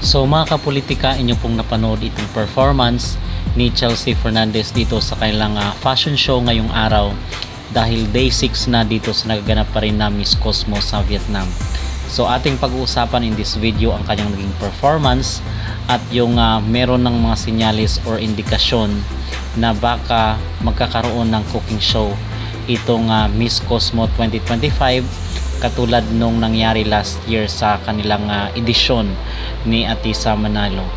So mga kapolitika, inyo pong napanood itong performance ni Chelsea Fernandez dito sa kanilang ah, fashion show ngayong araw dahil day 6 na dito sa nagaganap pa rin na Miss Cosmo sa Vietnam. So ating pag-uusapan in this video ang kanyang naging performance at yung ah, meron ng mga sinyalis or indikasyon na baka magkakaroon ng cooking show itong ah, Miss Cosmo 2025 katulad nung nangyari last year sa kanilang ah, edisyon ni Atisa Manalo.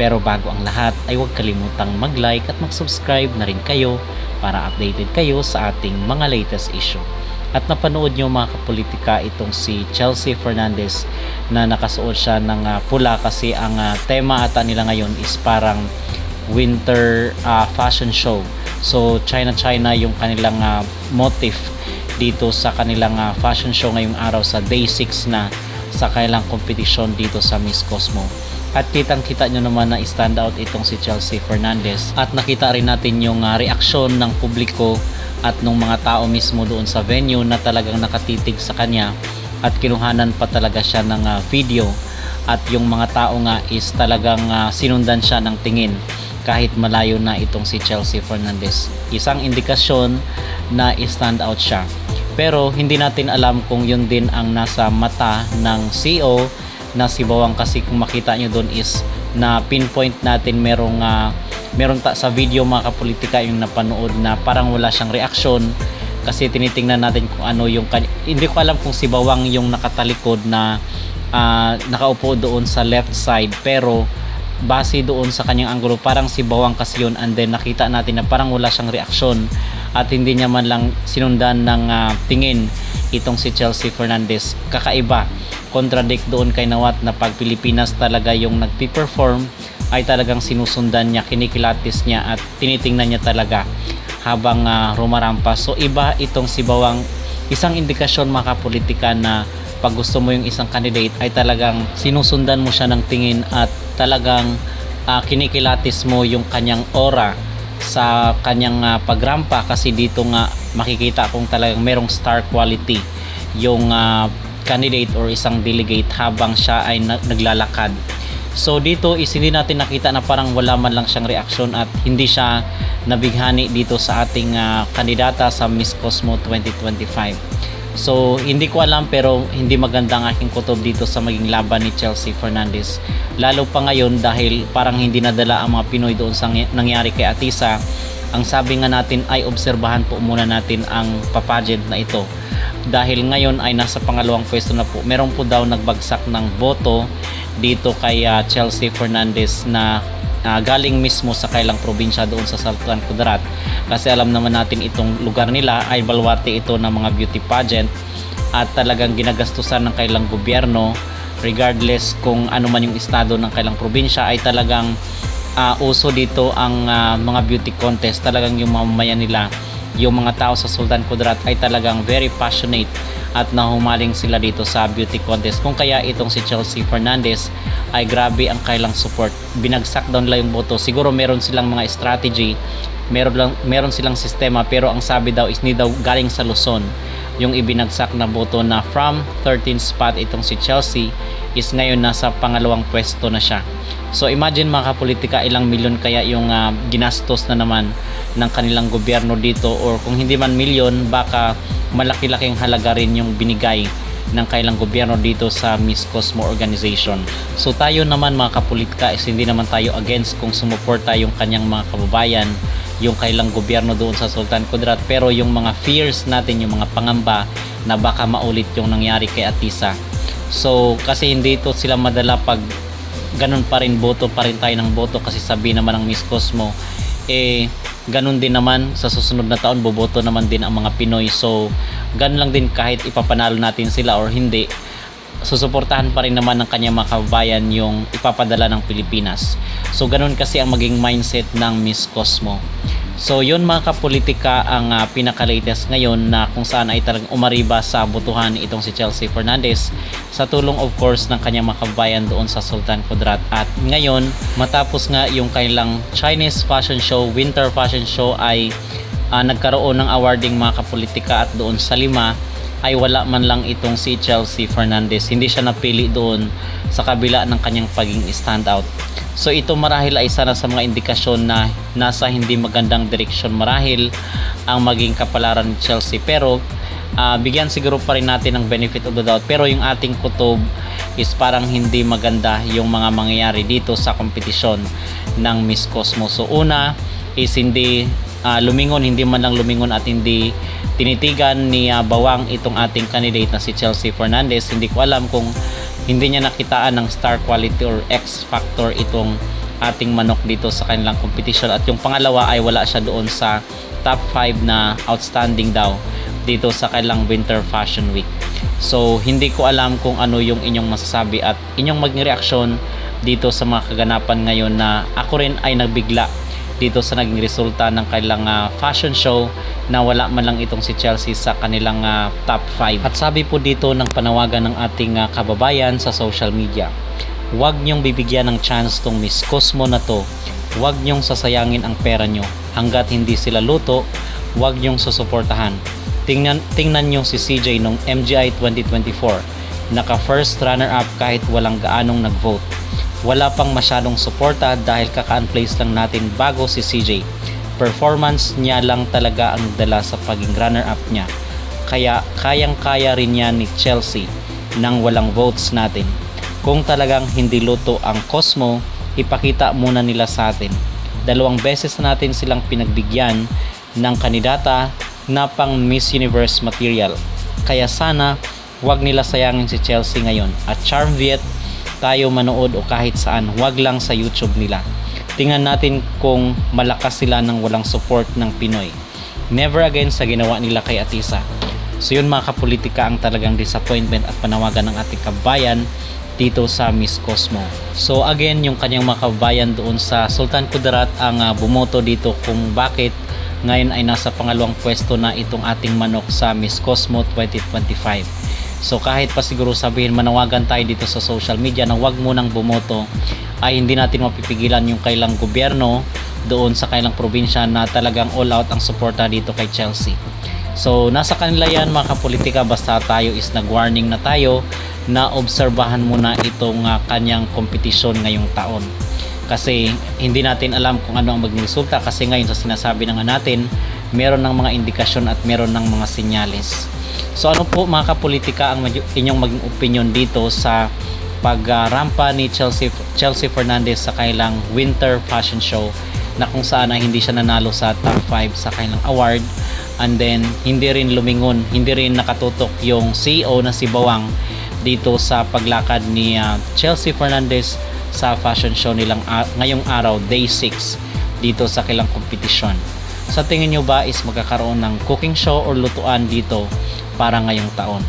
Pero bago ang lahat ay huwag kalimutang mag-like at mag-subscribe na rin kayo para updated kayo sa ating mga latest issue. At napanood nyo mga kapolitika itong si Chelsea Fernandez na nakasuot siya ng ah, pula kasi ang ah, tema ata nila ngayon is parang winter ah, fashion show. So China-China yung kanilang ah, motif dito sa kanilang ah, fashion show ngayong araw sa day 6 na sa kanilang kompetisyon dito sa Miss Cosmo. At kitang kita nyo naman na stand out itong si Chelsea Fernandez at nakita rin natin yung ah, reaksyon ng publiko at ng mga tao mismo doon sa venue na talagang nakatitig sa kanya at kinuhanan pa talaga siya ng ah, video at yung mga tao nga is talagang ah, sinundan siya ng tingin kahit malayo na itong si Chelsea Fernandez. Isang indikasyon na stand out siya. Pero hindi natin alam kung yun din ang nasa mata ng CEO na si Bawang kasi kung makita nyo doon is na pinpoint natin merong ah, meron ta sa video mga kapolitika yung napanood na parang wala siyang reaksyon. Kasi tinitingnan natin kung ano yung hindi ko alam kung si Bawang yung nakatalikod na ah, nakaupo doon sa left side. Pero base doon sa kanyang anggulo parang si Bawang kasi yun. And then nakita natin na parang wala siyang reaksyon at hindi niya man lang sinundan ng ah, tingin itong si Chelsea Fernandez. Kakaiba contradict doon kay Nawat na pag Pilipinas talaga yung nagpi-perform ay talagang sinusundan niya kinikilatis niya at tinitingnan niya talaga habang ah, rumarampas. So iba itong si Bawang. Isang indikasyon mga kapolitika na pag gusto mo yung isang candidate ay talagang sinusundan mo siya ng tingin at talagang ah, kinikilatis mo yung kanyang aura sa kanyang ah, pagrampa kasi dito nga makikita kung talagang merong star quality yung ah, candidate or isang delegate habang siya ay na- naglalakad. So dito is hindi natin nakita na parang wala man lang siyang reaksyon at hindi siya nabighani dito sa ating ah, kandidata sa Miss Cosmo 2025. So hindi ko alam pero hindi maganda ang aking kutob dito sa maging laban ni Chelsea Fernandez. Lalo pa ngayon dahil parang hindi nadala ang mga Pinoy doon sa nangy- nangyari kay Atisa. Ang sabi nga natin ay obserbahan po muna natin ang papageant na ito. Dahil ngayon ay nasa pangalawang pwesto na po. Meron po daw nagbagsak ng boto dito kay ah, Chelsea Fernandez na ah, galing mismo sa kailang probinsya doon sa Sultan Kudarat kasi alam naman natin itong lugar nila ay balwarte ito ng mga beauty pageant. At talagang ginagastusan ng kailang gobyerno regardless kung ano man yung estado ng kailang probinsya ay talagang ah, uso dito ang ah, mga beauty contest. Talagang yung mamamayan nila yung mga tao sa Sultan Kudarat ay talagang very passionate at nahumaling sila dito sa beauty contest. Kung kaya itong si Chelsea Fernandez ay grabe ang kailang support. Binagsak daw nila yung boto. Siguro meron silang mga strategy meron lang meron silang sistema pero ang sabi daw is ni daw galing sa Luzon yung ibinagsak na boto na from 13 spot itong si Chelsea is ngayon nasa pangalawang pwesto na siya so imagine mga kapolitika ilang milyon kaya yung ah, ginastos na naman ng kanilang gobyerno dito or kung hindi man milyon baka malaki-laking halaga rin yung binigay ng kailang gobyerno dito sa Miss Cosmo organization. So tayo naman mga kapolitika is hindi naman tayo against kung sumuporta yung kanyang mga kababayan yung kailang gobyerno doon sa Sultan Kudarat pero yung mga fears natin yung mga pangamba na baka maulit yung nangyari kay Atisa. So kasi hindi ito sila madala pag ganun pa rin boto pa rin tayo ng boto kasi sabi naman ng Miss Cosmo eh ganun din naman sa susunod na taon boboto naman din ang mga Pinoy. So ganun lang din kahit ipapanalo natin sila or hindi susuportahan pa rin naman ng kanyang mga kababayan yung ipapadala ng Pilipinas. So ganun kasi ang maging mindset ng Miss Cosmo. So yun mga kapolitika ang uh, pinaka-latest ngayon na kung saan ay talagang umariba sa butuhan itong si Chelsea Fernandez sa tulong of course ng kanyang mga kababayan doon sa Sultan Kudarat. At ngayon matapos nga yung kailang Chinese fashion show, winter fashion show ay ah, nagkaroon ng awarding mga kapolitika at doon sa lima ay wala man lang itong si Chelsea Fernandez. Hindi siya napili doon sa kabila ng kanyang pagiging standout. So ito marahil ay isa na sa mga indikasyon na nasa hindi magandang direksyon marahil ang maging kapalaran ni Chelsea. Pero ah, bigyan siguro pa rin natin ng benefit of the doubt. Pero yung ating kutob is parang hindi maganda yung mga mangyayari dito sa kompetisyon ng Miss Cosmo. So una is hindi ah, lumingon, hindi man lang lumingon at hindi tinitigan ni ah, Bawang itong ating candidate na si Chelsea Fernandez. Hindi ko alam kung hindi niya nakitaan ng star quality or X factor itong ating manok dito sa kanilang competition at yung pangalawa ay wala siya doon sa top 5 na outstanding daw dito sa kanilang winter fashion week so hindi ko alam kung ano yung inyong masasabi at inyong maging reaksyon dito sa mga kaganapan ngayon na ako rin ay nagbigla dito sa naging resulta ng kanilang ah, fashion show na wala man lang itong si Chelsea sa kanilang ah, top 5 at sabi po dito ng panawagan ng ating ah, kababayan sa social media Huwag niyong bibigyan ng chance tong Miss Cosmo na to. Huwag niyong sasayangin ang pera niyo. Hanggat hindi sila luto, huwag niyong susuportahan. Tingnan, tingnan niyo si CJ nung MGI 2024. Naka first runner up kahit walang gaanong nag-vote. Wala pang masyadong suporta dahil kaka-unplace lang natin bago si CJ. Performance niya lang talaga ang dala sa paging runner up niya. Kaya kayang-kaya rin niya ni Chelsea nang walang votes natin. Kung talagang hindi luto ang Cosmo, ipakita muna nila sa atin. Dalawang beses na natin silang pinagbigyan ng kandidata na pang Miss Universe material. Kaya sana wag nila sayangin si Chelsea ngayon. At Charm Viet, tayo manood o kahit saan, wag lang sa YouTube nila. Tingnan natin kung malakas sila ng walang support ng Pinoy. Never again sa ginawa nila kay Atisa. So yun mga kapolitika ang talagang disappointment at panawagan ng ating kabayan dito sa Miss Cosmo. So again, yung kanyang mga kabayan doon sa Sultan Kudarat ang ah, bumoto dito kung bakit ngayon ay nasa pangalawang pwesto na itong ating manok sa Miss Cosmo 2025. So kahit pa siguro sabihin manawagan tayo dito sa social media na wag munang bumoto ay hindi natin mapipigilan yung kailang gobyerno doon sa kailang probinsya na talagang all out ang suporta dito kay Chelsea. So nasa kanila yan mga kapolitika basta tayo is nag-warning na tayo na obserbahan muna itong ah, kanyang kompetisyon ngayong taon. Kasi hindi natin alam kung ano ang maging resulta kasi ngayon sa sinasabi na nga natin meron ng mga indikasyon at meron ng mga senyales. So ano po mga kapolitika ang inyong maging opinion dito sa pagrampa ni Chelsea Chelsea Fernandez sa kailang winter fashion show na kung saan ay hindi siya nanalo sa top 5 sa kailang award. And then hindi rin lumingon hindi rin nakatutok yung CEO na si Bawang dito sa paglakad ni ah, Chelsea Fernandez sa fashion show nilang a- ngayong araw day 6 dito sa kailang kompetisyon. Sa tingin nyo ba is magkakaroon ng cooking show or lutuan dito para ngayong taon?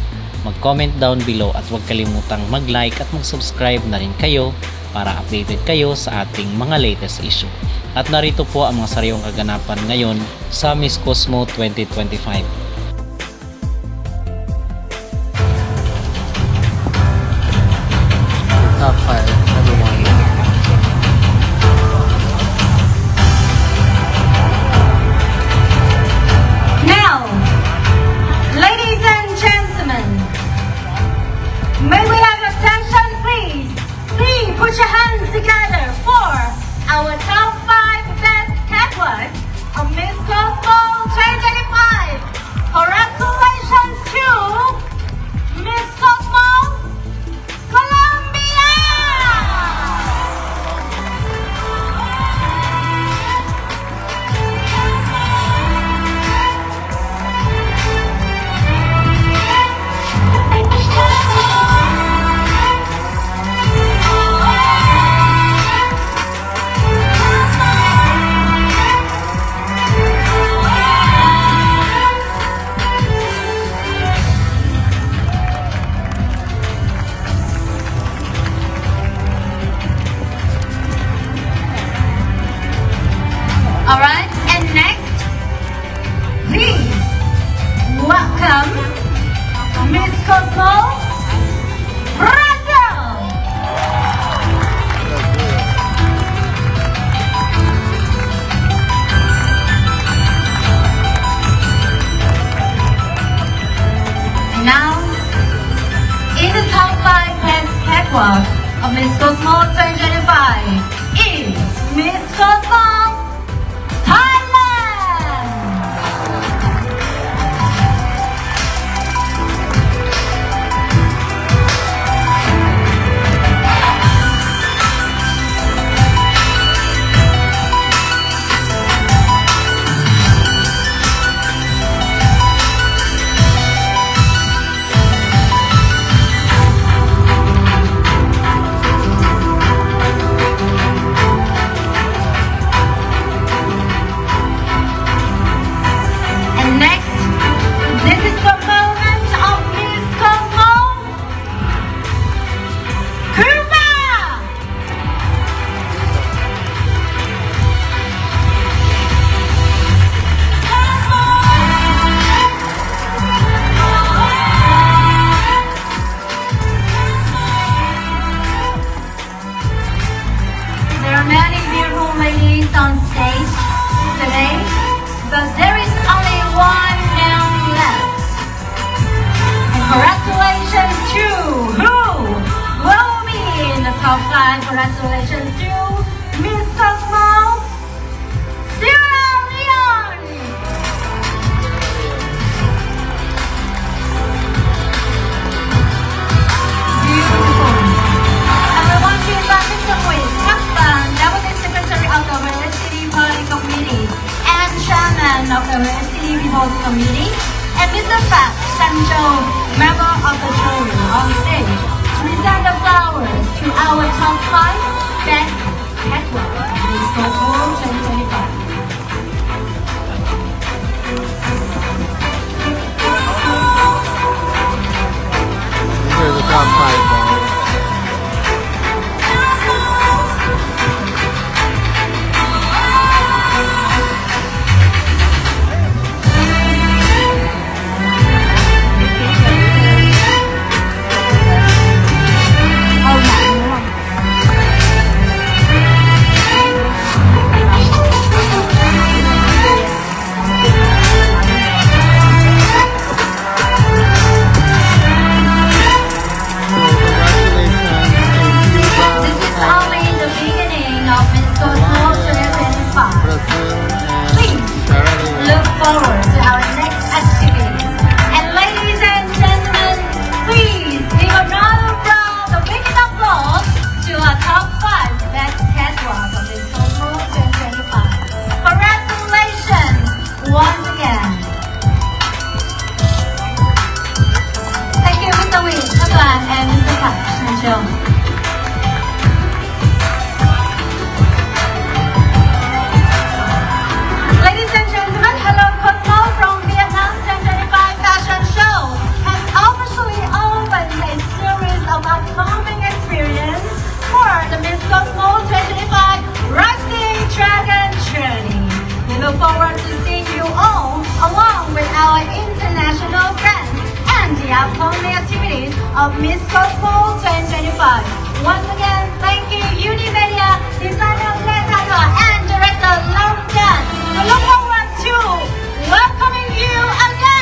Mag-comment down below at huwag kalimutang mag-like at mag-subscribe na rin kayo para updated kayo sa ating mga latest issue. At narito po ang mga sariwang kaganapan ngayon sa Miss Cosmo 2025. work of Miss Cosmo 2025 is Miss Cosmo! Expo 2025. Once again, thank you Unimedia designer Glenn Tagua and director Lam Dan. We look forward to welcoming you again.